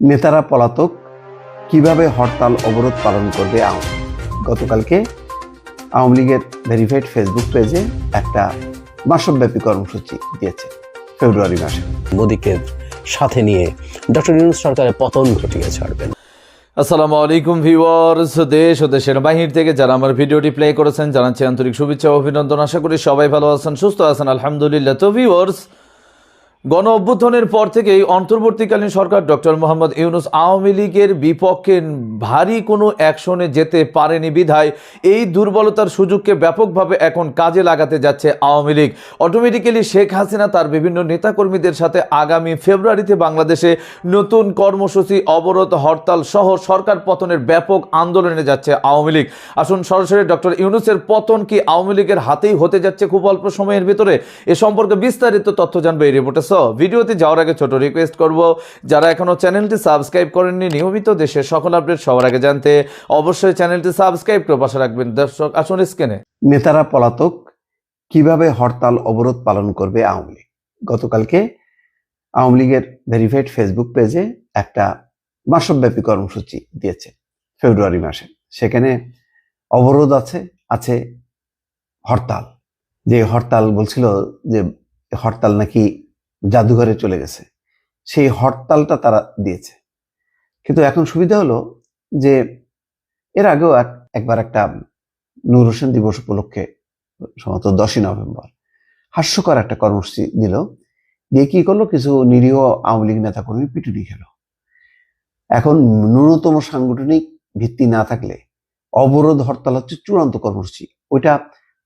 নেতারা পলাতক কীভাবে হরতাল অবরোধ পালন করবে আওয়ামী গতকালকে আওয়ামী লীগের ভেরিফাইড ফেসবুক পেজে একটা মাসব্যাপী কর্মসূচি দিয়েছে ফেব্রুয়ারি মাসে। মোদীকে সাথে নিয়ে ডক্টর ইউনুস সরকারের পতন ঘটিয়ে ছাড়বেন। আসসালামু আলাইকুম ভিউয়ার্স দেশ ও দেশের বাহির থেকে যারা আমার ভিডিওটি প্লে করেছেন জানাচ্ছি আন্তরিক শুভেচ্ছা ও অভিনন্দন। আশা করি সবাই ভালো আছেন সুস্থ আছেন আলহামদুলিল্লাহ। তো ভিউয়ার্স গণ অভ্যুত্থানের পর থেকেই অন্তর্বর্তীকালীন সরকার ডক্টর মোহাম্মদ ইউনুস আওয়ামী লীগের বিপক্ষে ভারী কোনো অ্যাকশনে যেতে পারেনি বিধায়। এই দুর্বলতার সুযোগকে ব্যাপকভাবে এখন কাজে লাগাতে যাচ্ছে আওয়ামী লীগ। অটোমেটিক্যালি শেখ হাসিনা তার বিভিন্ন নেতাকর্মীদের সাথে আগামী ফেব্রুয়ারিতে বাংলাদেশে নতুন কর্মসূচি অবরোধ, হরতাল সহ সরকার পতনের ব্যাপক আন্দোলনে যাচ্ছে আওয়ামী লীগ। আসুন সরাসরি ডক্টর ইউনুসের পতন কি আওয়ামী লীগের হাতেই হতে যাচ্ছে খুব অল্প সময়ের ভিতরে? এ সম্পর্কে বিস্তারিত তথ্য জানবে এই রিপোর্টে। সো ভিডিওতে যাওয়ার আগে ছোট রিকোয়েস্ট করব, যারা এখনও চ্যানেলটি সাবস্ক্রাইব করেননি, নিয়মিত দেশের সকল আপডেট সবার আগে জানতে অবশ্যই চ্যানেলটি সাবস্ক্রাইব করে পাশে রাখবেন। দর্শক, আসুন স্ক্রিনে নেতারা পলাতক, কীভাবে হরতাল অবরোধ পালন করবে আওয়ামী লীগ? গতকালকে আওয়ামী লীগের ভেরিফাইড ফেসবুক পেজে একটা মাসব্যাপী কর্মসূচি দিয়েছে, ফেব্রুয়ারি মাসে। সেখানে অবরোধ আছে আছে হরতাল। যে হরতাল বলছিল যে হরতাল নাকি জাদুঘরে চলে গেছে। সেই হরতালটা তারা দিয়েছে। কিন্তু এখন সুবিধা হলো যে এর আগেও এক- একবার একটা নূর হোসেন দিবস উপলক্ষে সম্ভবত দশই নভেম্বর হাস্যকর একটা কর্মসূচি দিল। দিয়ে কি করল? কিছু নিরীহ আওয়ামী লীগ নেতাকর্মী পিটুনি খেল। এখন ন্যূনতম সাংগঠনিক ভিত্তি না থাকলে অবরোধ হরতাল হচ্ছে চূড়ান্ত কর্মসূচি। ওইটা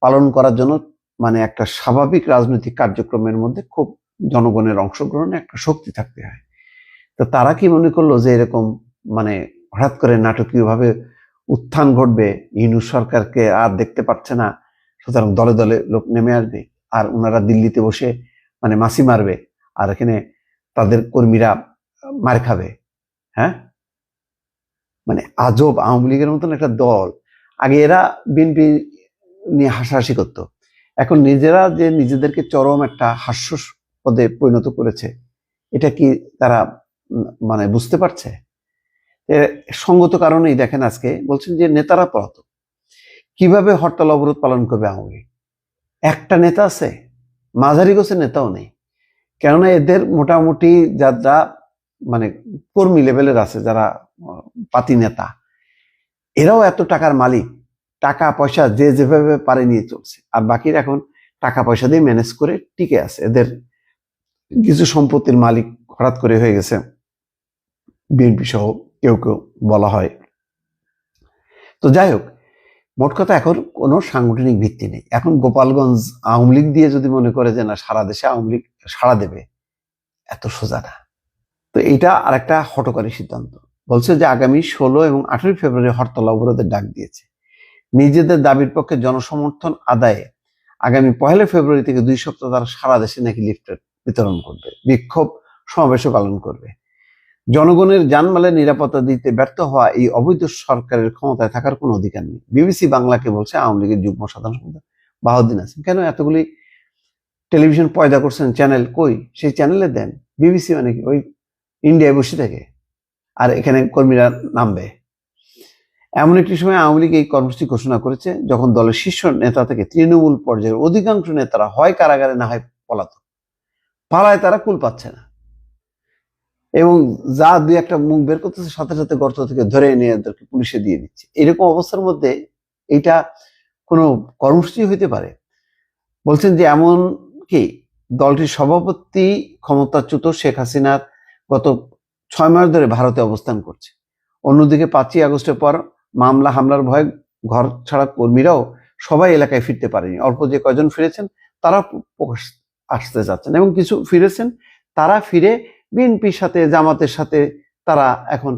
পালন করার জন্য মানে একটা স্বাভাবিক রাজনৈতিক কার্যক্রমের মধ্যে খুব জনগণের অংশগ্রহণে একটা শক্তি থাকতে হয়। তো তারা কি মনে করল যে এরকম মানে হঠাৎ করে নাটকীয়ভাবে উত্থান ঘটবে, ইউনুস সরকারকে আর দেখতে পাচ্ছে না, সুতরাং দলে দলে লোক নেমে আসবে, আর ওনারা দিল্লিতে বসে মানে মাসি মারবে, আর এখানে তাদের কর্মীরা মার খাবে হ্যাঁ? মানে আজব আওয়ামী লীগের মতন একটা দল। আগে এরা বিএনপি নিয়ে হাসাহাসি করতো, এখন নিজেরা যে নিজেদেরকে চরম একটা হাস্য পদে পরিণত করেছে। এটা কি তারা মানে বুঝতে পারছে? সঙ্গত কারণেই দেখেন আজকে বলছেন যে নেতারা পলাতক। কীভাবে হরতাল অবরোধ পালন করবে আওয়ামী? একটা নেতা আছে, মাঝারি গোছের নেতাও নেই। কেননা এদের মোটামুটি যারা মানে কর্মী লেভেলের আছে, যারা পাতি নেতা, এরাও এত টাকার মালিক। টাকা, পয়সা যে যেভাবে পারে নিয়ে চলছে। আর বাকিরা এখন টাকা, পয়সা দিয়ে ম্যানেজ করে টিকে আছে। এদের কিছু সম্পত্তির মালিক হঠাৎ করে হয়ে গেছে। বিএনপি সহ কেউ কেউ বলা হয়। তো যাই হোক, মোট কথা এখন কোনো সাংগঠনিক ভিত্তি নেই। এখন গোপালগঞ্জ আওয়ামী লীগ দিয়ে যদি মনে করে যে না, সারা দেশে আওয়ামী লীগ সাড়া দেবে, এত সোজা না। তো এটা আর একটা হটকারী সিদ্ধান্ত। বলছে যে আগামী ষোলো এবং আঠেরোই ফেব্রুয়ারি হরতাল অবরোধের ডাক দিয়েছে। নিজেদের দাবির পক্ষে জনসমর্থন আদায়ে আগামী পহেলা ফেব্রুয়ারি থেকে দুই সপ্তাহ তারা সারা দেশে নাকি লিফটের বিতরণ করবে, বিক্ষোভ সমাবেশও পালন করবে। জনগণের জানমালের নিরাপত্তা দিতে ব্যর্থ হওয়া এই অবৈধ সরকারের ক্ষমতায় থাকার কোনো অধিকার নেই। বিবিসি বাংলাকে বলছে আওয়ামী লীগের যুগ্ম সাধারণ সম্পাদক বাহাউদ্দিন আছেন কেন এতগুলি টেলিভিশন পয়দা করছেন? চ্যানেল কই? সেই চ্যানেলে দেন। বিবিসি মানে কি? ওই ইন্ডিয়ায় বসে থাকে। আর এখানে কর্মীরা নামবে। এমন একটি সময় আওয়ামী লীগ এই কর্মসূচি ঘোষণা করেছে, যখন দলের শীর্ষ নেতা থেকে তৃণমূল পর্যায়ের অধিকাংশ নেতারা হয় কারাগারে, না হয় পলাতক। পালায় তারা কুল পাচ্ছে না। এবং যা দুই একটা মুখ বের করতেছে, সাথে সাথে গর্ত থেকে ধরে এদেরকে পুলিশে দিয়ে দিচ্ছে। এরকম অবস্থার মধ্যে এটা কোনো কর্মসূচি হইতে পারে। বলছেন যে এমন কি দলটির সভাপতি ক্ষমতাচ্যুত শেখ হাসিনার গত ছয় মাস ধরে ভারতে অবস্থান করছে। অন্যদিকে পাঁচই আগস্টের পর মামলা, হামলার ভয়ে ঘর ছাড়া কর্মীরাও সবাই এলাকায় ফিরতে পারেনি। অল্প যে কয়জন ফিরেছেন তারা প্রকাশ আসতে যাচ্ছেন এবং কিছু ফিরেছেন। তারা ফিরে বিএনপির সাথে, জামাতের সাথে তারা এখন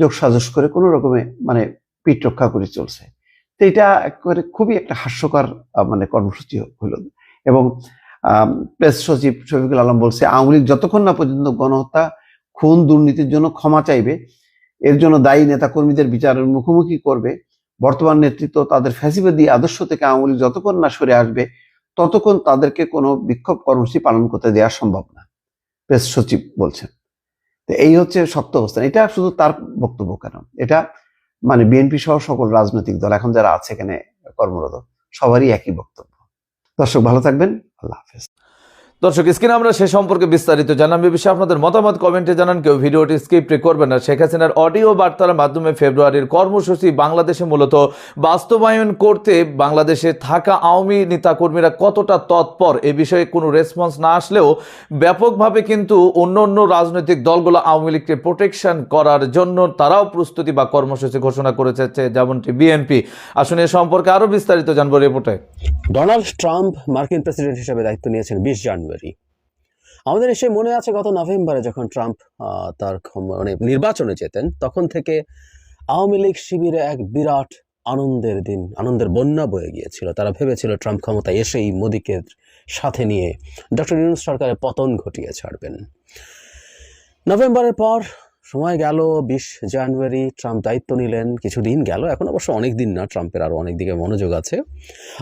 যোগসাজস করে কোনো রকমে মানে পিঠ রক্ষা করে চলছে। তো এটা একেবারে খুবই একটা হাস্যকর মানে কর্মসূচি হলো। এবং প্রেস সচিব শফিকুল আলম বলছে, আওয়ামী লীগ যতক্ষণ না পর্যন্ত গণহত্যা, খুন দুর্নীতির জন্য ক্ষমা চাইবে, এর জন্য দায়ী নেতা কর্মীদের বিচারের মুখোমুখি করবে, বর্তমান নেতৃত্ব তাদের ফ্যাসিবাদী আদর্শ থেকে আওয়ামী লীগ যতক্ষণ না সরে আসবে ততক্ষণ তাদেরকে কোনো বিক্ষোভ কর্মসূচি পালন করতে দেওয়া সম্ভব না, প্রেস সচিব বলছেন। তো এই হচ্ছে সত্য অবস্থান। এটা শুধু তার বক্তব্য কেন? এটা মানে বিএনপি সহ সকল রাজনৈতিক দল, এখন যারা আছে এখানে কর্মরত, সবারই একই বক্তব্য। দর্শক, ভালো থাকবেন। আল্লাহ হাফেজ। দর্শক, স্ক্রিনে আমরা সে সম্পর্কে বিস্তারিত জানাম এ বিষয়ে আপনাদের মতামত কমেন্টে জানান। কেউ ভিডিওটি স্কিপ করবেন না। শেখ হাসিনার অডিও বার্তার মাধ্যমে ফেব্রুয়ারির কর্মসূচি বাংলাদেশে মূলত বাস্তবায়ন করতে বাংলাদেশে থাকা আওয়ামী নেতাকর্মীরা কতটা তৎপর, এ বিষয়ে কোনো রেসপন্স না আসলেও ব্যাপকভাবে কিন্তু অন্য অন্য রাজনৈতিক দলগুলো আওয়ামী লীগকে প্রোটেকশন করার জন্য তারাও প্রস্তুতি বা কর্মসূচি ঘোষণা করেছে যেমনটি বিএনপি। আসলে এ সম্পর্কে আরও বিস্তারিত জানব রিপোর্টে। ডোনাল্ড ট্রাম্প মার্কিন প্রেসিডেন্ট হিসেবে দায়িত্ব নিয়েছেন বিশ জানুয়ারি। আমাদের এসে মনে আছে গত নভেম্বরে যখন ট্রাম্প তার মানে নির্বাচনে যেতেন, তখন থেকে আওয়ামী লীগ শিবিরে এক বিরাট আনন্দের দিন, আনন্দের বন্যা বয়ে গিয়েছিল। তারা ভেবেছিল ট্রাম্প ক্ষমতা এসেই মোদীকে সাথে নিয়ে ডক্টর ইউনুস সরকারের পতন ঘটিয়ে ছাড়বেন। নভেম্বরের পর সময় গেল, বিশ জানুয়ারি, ট্রাম্প দায়িত্ব নিলেন, কিছুদিন গেল, এখন অবশ্য অনেক দিন না, ট্রাম্পের আরও অনেক দিকে মনোযোগ আছে।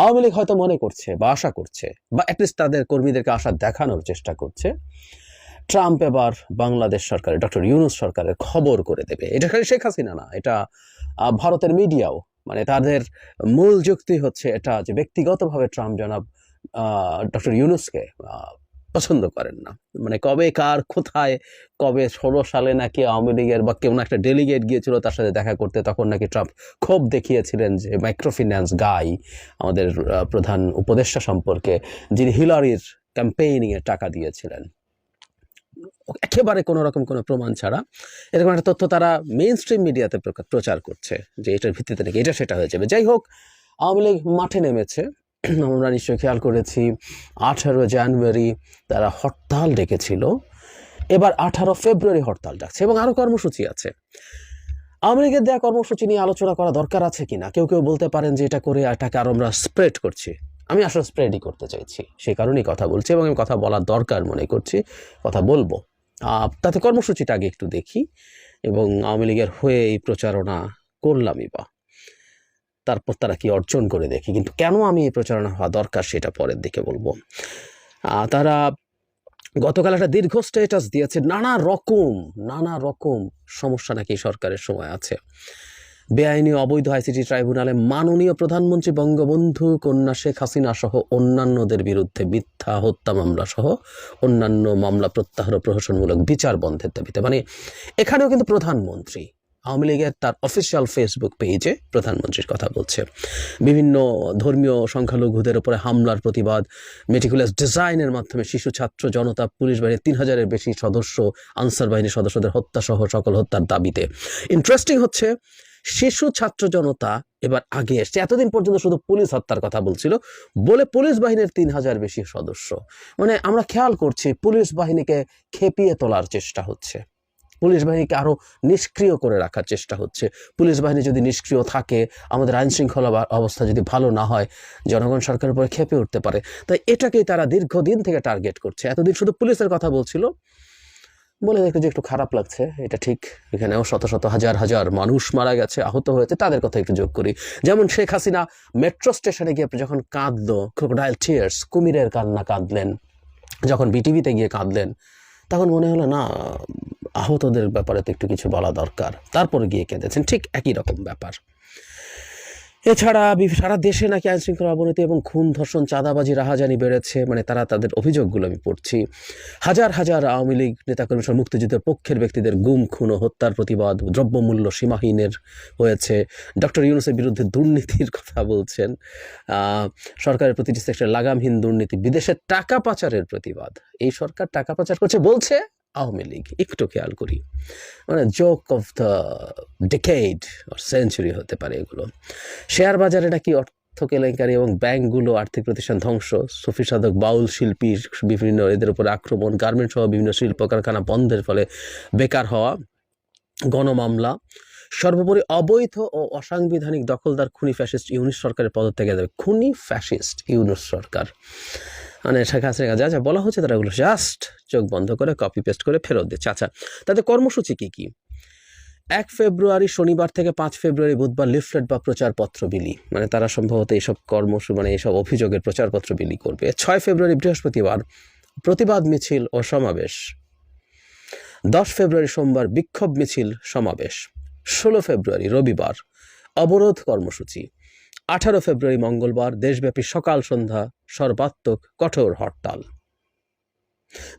আওয়ামী লীগ হয়তো মনে করছে বা আশা করছে, বা অ্যাটলিস্ট তাদের কর্মীদেরকে আশা দেখানোর চেষ্টা করছে। ট্রাম্প এবার বাংলাদেশ সরকারের ডক্টর ইউনুস সরকারের খবর করে দেবে। এটা খালি শেখ হাসিনা না, এটা ভারতের মিডিয়াও। মানে তাদের মূল যুক্তি হচ্ছে এটা যে ব্যক্তিগতভাবে ট্রাম্প জনাব ডক্টর ইউনুসকে পছন্দ করেন না। মানে কবে কার কোথায়, কবে ষোলো সালে নাকি আওয়ামী লীগের বা কেউ একটা ডেলিগেট গিয়েছিল তার সাথে দেখা করতে, তখন নাকি ট্রাম্প ক্ষোভ দেখিয়েছিলেন যে মাইক্রোফিন্যান্স গাই আমাদের প্রধান উপদেষ্টা সম্পর্কে, যিনি হিলারির ক্যাম্পেইনিং এর টাকা দিয়েছিলেন। একেবারে কোনো রকম কোনো প্রমাণ ছাড়া এরকম একটা তথ্য তারা মেইন স্ট্রিম মিডিয়াতে প্রচার করছে যে এটার ভিত্তিতে নাকি এটা সেটা হয়ে যাবে। যাই হোক, আওয়ামী লীগ মাঠে নেমেছে। আমরা নিশ্চয়ই খেয়াল করেছি, আঠারো জানুয়ারি তারা হরতাল ডেকেছিল। এবার আঠারো ফেব্রুয়ারি হরতাল ডাকছে এবং আরও কর্মসূচি আছে। আওয়ামী লীগের দেওয়া কর্মসূচি নিয়ে আলোচনা করা দরকার আছে কিনা? কেউ কেউ বলতে পারেন যে এটা করে এটাকে আরও আমরা স্প্রেড করছি। আমি আসলে স্প্রেডই করতে চাইছি সেই কারণেই কথা বলছি এবং আমি কথা বলার দরকার মনে করছি, কথা বলব। তাতে কর্মসূচিটা আগে একটু দেখি এবং আওয়ামী লীগের হয়ে এই প্রচারণা করলামই বা। তারপর তারা কি অর্জন করে দেখি। কিন্তু কেন আমি এই প্রচারণা হওয়া দরকার সেটা পরের দিকে বলব। তারা গতকাল একটা দীর্ঘ স্ট্যাটাস দিয়েছে, নানা রকম নানা রকম সমস্যা নাকি সরকারের সময় আছে। বেআইনি অবৈধ আইসিটি ট্রাইব্যুনালে মাননীয় প্রধানমন্ত্রী বঙ্গবন্ধু, কন্যা শেখ হাসিনা সহ অন্যান্যদের বিরুদ্ধে মিথ্যা হত্যা মামলা সহ অন্যান্য মামলা প্রত্যাহার ও প্রহসনমূলক বিচার বন্ধের দাবিতে। মানে এখানেও কিন্তু প্রধানমন্ত্রী আওয়ামী লীগের তার অফিসিয়াল ফেসবুক পেজে প্রধানমন্ত্রীর কথা বলছে। বিভিন্ন ধর্মীয় সংখ্যালঘুদের উপরে হামলার প্রতিবাদ মেটিকুলাস ডিজাইনের মাধ্যমে শিশু, ছাত্র, জনতা, পুলিশ বাহিনীর তিন হাজারের বেশি সদস্য, আনসার বাহিনীর সদস্যদের হত্যা সহ সকল হত্যার দাবিতে। ইন্টারেস্টিং হচ্ছে, শিশু, ছাত্র, জনতা এবার আগে এসছে। এতদিন পর্যন্ত শুধু পুলিশ হত্যার কথা বলছিল, বলে পুলিশ বাহিনীর তিন হাজার বেশি সদস্য। মানে আমরা খেয়াল করছি, পুলিশ বাহিনীকে খেপিয়ে তোলার চেষ্টা হচ্ছে। পুলিশ বাহিনীকে আরও নিষ্ক্রিয় করে রাখার চেষ্টা হচ্ছে। পুলিশ বাহিনী যদি নিষ্ক্রিয় থাকে, আমাদের আইন শৃঙ্খলা অবস্থা যদি ভালো না হয়, জনগণ সরকারের উপরে খেপে উঠতে পারে। তাই এটাকেই তারা দীর্ঘদিন থেকে টার্গেট করছে। এতদিন শুধু পুলিশের কথা বলছিল। বলে দেখতে যে একটু খারাপ লাগছে। এটা ঠিক, এখানেও শত শত হাজার হাজার মানুষ মারা গেছে, আহত হয়েছে, তাদের কথা একটু যোগ করি। যেমন শেখ হাসিনা মেট্রো স্টেশনে গিয়ে যখন কাঁদলো ক্রোকোডাইল টিয়ার্স কুমিরের কান্না কাঁদলেন। যখন বিটিভিতে গিয়ে কাঁদলেন তখন মনে হলো, না, আহতদের ব্যাপারে তো একটু কিছু বলা দরকার। তারপরে গিয়ে কেঁদেছেন। ঠিক একই রকম ব্যাপার। এছাড়া সারা দেশে নাকি আইন শৃঙ্খলা অবনতি এবং খুন ধর্ষণ চাঁদাবাজি রাহাজানি বেড়েছে মানে তারা তাদের অভিযোগগুলো আমি পড়ছি। হাজার হাজার আওয়ামী লীগ নেতাকর্মী সহ মুক্তিযুদ্ধের পক্ষের ব্যক্তিদের গুম, খুন ও হত্যার প্রতিবাদ দ্রব্যমূল্য সীমাহীনের হয়েছে। ডক্টর ইউনুসের বিরুদ্ধে দুর্নীতির কথা বলছেন। সরকারের প্রতিটি সেক্টরে লাগামহীন দুর্নীতি বিদেশের টাকা পাচারের প্রতিবাদ। এই সরকার টাকা পাচার করছে, বলছে আওয়ামী লীগ, একটু খেয়াল করি। মানে joke of the decade century হতে পারে এগুলো। শেয়ার বাজারে নাকি অর্থ কেলেঙ্কারি এবং ব্যাংকগুলো আর্থিক প্রতিষ্ঠান ধ্বংস। সুফি সাধক, বাউল শিল্পী, বিভিন্ন এদের উপর আক্রমণ গার্মেন্ট সহ বিভিন্ন শিল্প কারখানা বন্ধের ফলে বেকার হওয়া, গণমামলা, সর্বোপরি অবৈধ ও অসাংবিধানিক দখলদার খুনি ফ্যাসিস্ট ইউনিস সরকারের পদত্যাগে দেবে। খুনি ফ্যাসিস্ট ইউনুস সরকার। মানে হাসিনা যা যা বলা হচ্ছে তারা এগুলো জাস্ট চোখ বন্ধ করে কপি পেস্ট করে ফেরত দিচ্ছে। আচ্ছা তাদের কর্মসূচি কী কী? এক ফেব্রুয়ারি শনিবার থেকে পাঁচ ফেব্রুয়ারি বুধবার লিফলেট বা প্রচারপত্র বিলি। মানে তারা সম্ভবত এইসব কর্মসূচি মানে এইসব অভিযোগের প্রচারপত্র বিলি করবে। ছয় ফেব্রুয়ারি বৃহস্পতিবার প্রতিবাদ মিছিল ও সমাবেশ। দশ ফেব্রুয়ারি সোমবার বিক্ষোভ মিছিল সমাবেশ। ষোলো ফেব্রুয়ারি রবিবার অবরোধ কর্মসূচি। আঠারো ফেব্রুয়ারি মঙ্গলবার, দেশব্যাপী সকাল সন্ধ্যা, সর্বাত্মক কঠোর হরতাল।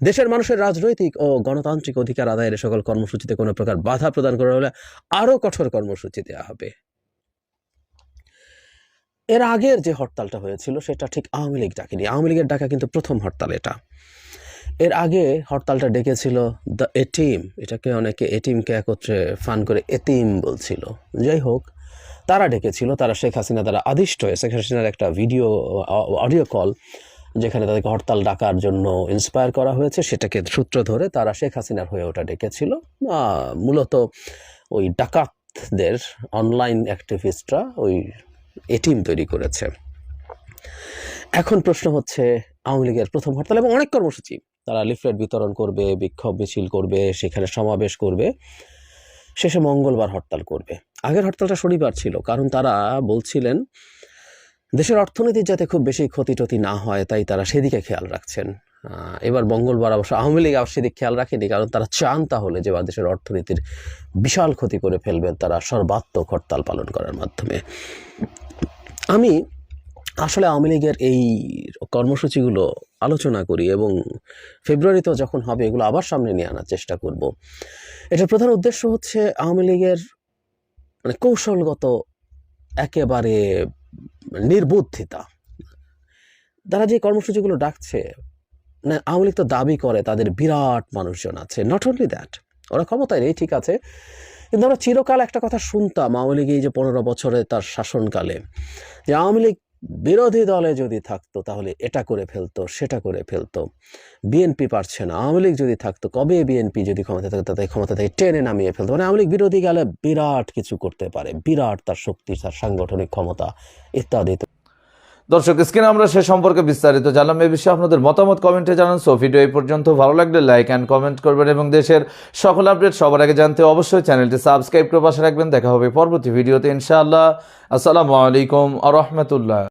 দেশের মানুষের রাজনৈতিক ও গণতান্ত্রিক অধিকার আদায়ের সকল কর্মসূচিতে কোনো প্রকার বাধা প্রদান করা হলে আরও কঠোর কর্মসূচি দেওয়া হবে। এর আগের যে হরতালটা হয়েছিল, সেটা ঠিক আওয়ামী লীগ ডাকেনি। আওয়ামী লীগের ডাকা কিন্তু প্রথম হরতাল এটা। এর আগে হরতালটা ডেকেছিল দ্য এটিম এটাকে অনেকে এটিমকে একত্রে ফান করে এতিম বলছিল। যাই হোক তারা ডেকেছিল, তারা শেখ হাসিনা দ্বারা আদিষ্ট হয়ে, শেখ হাসিনার একটা ভিডিও, অডিও কল, যেখানে তাদেরকে হরতাল ডাকার জন্য ইন্সপায়ার করা হয়েছে, সেটাকে সূত্র ধরে তারা শেখ হাসিনার হয়ে ওটা ডেকেছিল। মূলত ওই ডাকাতদের অনলাইন অ্যাক্টিভিস্টরা ওই এটিম তৈরি করেছে। এখন প্রশ্ন হচ্ছে, আওয়ামী লীগের প্রথম হরতাল এবং অনেক কর্মসূচি, তারা লিফলেট বিতরণ করবে, বিক্ষোভ মিছিল করবে, সেখানে সমাবেশ করবে, শেষে মঙ্গলবার হরতাল করবে। আগের হরতালটা শনিবার ছিল, কারণ তারা বলছিলেন, দেশের অর্থনীতির যাতে খুব বেশি ক্ষতি টতি না হয়, তাই তারা সেদিকে খেয়াল রাখছেন। এবার মঙ্গলবার অবশ্য আওয়ামী লীগ সেদিকে খেয়াল রাখেনি, কারণ তারা চান তাহলে যে দেশের অর্থনীতির বিশাল ক্ষতি করে ফেলবেন, তারা সর্বাত্মক হরতাল পালন করার মাধ্যমে। আমি আসলে আওয়ামী লীগের এই কর্মসূচিগুলো আলোচনা করি এবং ফেব্রুয়ারিতেও যখন হবে, এগুলো আবার সামনে নিয়ে আনার চেষ্টা করব। এটার প্রধান উদ্দেশ্য হচ্ছে আওয়ামী লীগের মানে কৌশলগত একেবারে নির্বুদ্ধিতা। তারা যে কর্মসূচিগুলো ডাকছে না আওয়ামী লীগ তো দাবি করে তাদের বিরাট মানুষজন আছে। নট অনলি দ্যাট ওরা ক্ষমতায় নেই, ঠিক আছে। কিন্তু আমরা চিরকাল একটা কথা শুনতাম, আওয়ামী লীগ এই যে পনেরো বছরে তার শাসনকালে, যে আওয়ামী লীগ বিরোধী দলে যদি থাকতো, তাহলে এটা করে ফেলতো, সেটা করে ফেলতো। বিএনপি পারছে না, আওয়ামী লীগ যদি থাকতো, কবে বিএনপি যদি ক্ষমতা থাকতো, তাদের ক্ষমতা থেকে টেনে নামিয়ে ফেলতো। মানে আওয়ামী লীগ বিরোধী গেলে বিরাট কিছু করতে পারে, বিরাট তার শক্তি, তার সাংগঠনিক ক্ষমতা ইত্যাদি। দর্শক, স্ক্রিনে আমরা সে সম্পর্কে বিস্তারিত জানলাম। এই বিষয়ে আপনাদের মতামত কমেন্টে জানান। সো, ভিডিও এই পর্যন্ত। ভালো লাগলে লাইক অ্যান্ড কমেন্ট করবেন এবং দেশের সকল আপডেট সবার আগে জানতে অবশ্যই চ্যানেলটি সাবস্ক্রাইব করে পাশে রাখবেন। দেখা হবে পরবর্তী ভিডিওতে, ইনশাআল্লাহ। আসসালামু আলাইকুম আ রহমতুল্লাহ।